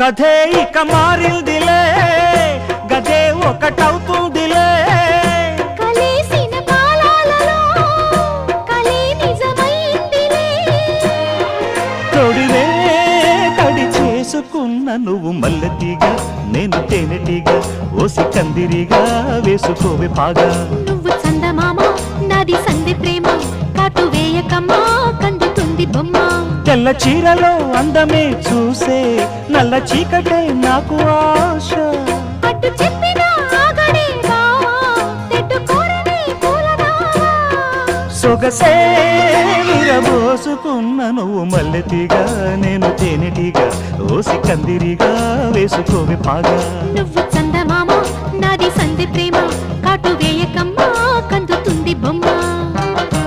కథే ఇక మారిందిలే. గదే ఒకటవుతుందిలే. తొడివే చేసుకున్న నువ్వు మల్లెతీగా నేను తేనెటీగా ఓసి కందిరిగా వేసుకోవే పాగా. నువ్వు చందమామ నాది సంధి ప్రేమ కాటు వేయకమ్మా కందుతుంది బొమ్మ. తెల్ల చీరలో అందమే చూసే నల్ల చీకటే నాకు ఆశ. అటు సొగసే విరబోసుకున్న నువ్వు మల్లెతీగా నేను తేనెటీగా ఓసి కందిరిగా వేసుకోవే పాగా. నువ్వు చందమామ నాది సంధి ప్రేమ కాటు